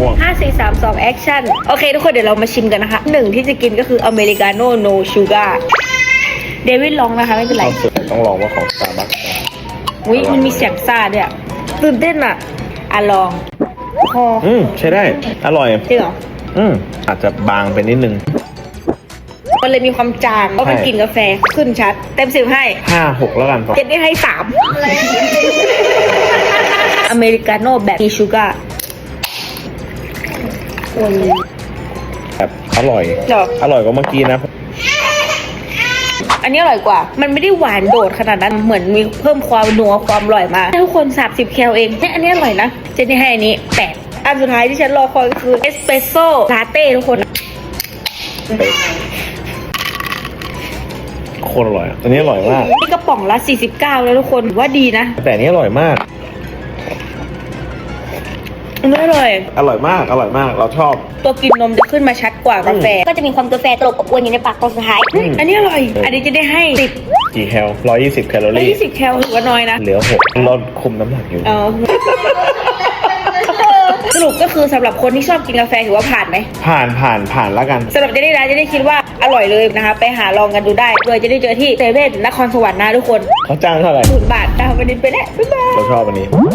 ม่วงห้าสี่สามสองแอคชั่นโอเคทุกคนเดี๋ยวเรามาชิมกันนะคะหนึ่งที่จะกินก็คืออเมริกาโน่โนชูการ์เดวิดลองนะคะไม่เป็นไรต้องสุดต้องลองว่าของสตาร์บัควิมันมีเสียงซ่าด้วยอะตื่นเต้นอะอะลองพออืมใช้ได้ อร่อย จริงเหรออืมอาจจะบางไปนิดนึง มันเลยมีความจางเพราะมันใช่กลินกาแฟขึ้นชัด เต็มสิบให้ ห้าหกแล้วกันพอ เจ็ดได้ให้สามอเมริกาโน่แบบมีชูการ์ แบบอร่อย เหรอ อร่อยกว่าเมื่อกี้นะ อันนี้อร่อยกว่า มันไม่ได้หวานโดดขนาดนั้น เหมือนมีเพิ่มความนัวความอร่อยมาทุกคน 30 แคลเองเนี่ยอันนี้อร่อยนะ เจนนี่ให้อันนี้แปดอันสุดท้ายที่ฉันรอคอยก็คือเอสเปรสโซ่ลาเต้ทุกคน โคตรอร่อยอะอันนี้อร่อยมาก นี่กระป๋องละ 49 แล้วทุกคนถือว่าดีนะ แต่อันนี้อร่อยมาก อันนี้อร่อย อร่อยมากอร่อยมากเราชอบ ตัวกินนมจะขึ้นมาชัดกว่ากาแฟ ก็จะมีความกาแฟตลบอบอวนอยู่ในปากตอนสุดท้ายอืม อันนี้อร่อย อันนี้จะได้ให้สิบกี่แคลร้อยยี่สิบแคลอแล้วรี่ ยี่สิบแคลถือว่าน้อยนะ เหลือหกเราคุมน้ำหนักอยู่ เออสรุปก็คือสำหรับคนที่ชอบกินกาแฟถือว่าผ่านไหมผ่านผ่านผ่านแล้วกัน สำหรับเจนี่นะเจนี่คิดว่าอร่อยเลยนะคะ ไปหาลองกันดูได้โดยจะได้เจอที่เซเว่นนครสวรรค์นะทุกคนเขาจ้างเท่าไหร่ ศูนย์บาทตามวันนี้ไปแล้วบ๊ายบาย เราชอบอันนี้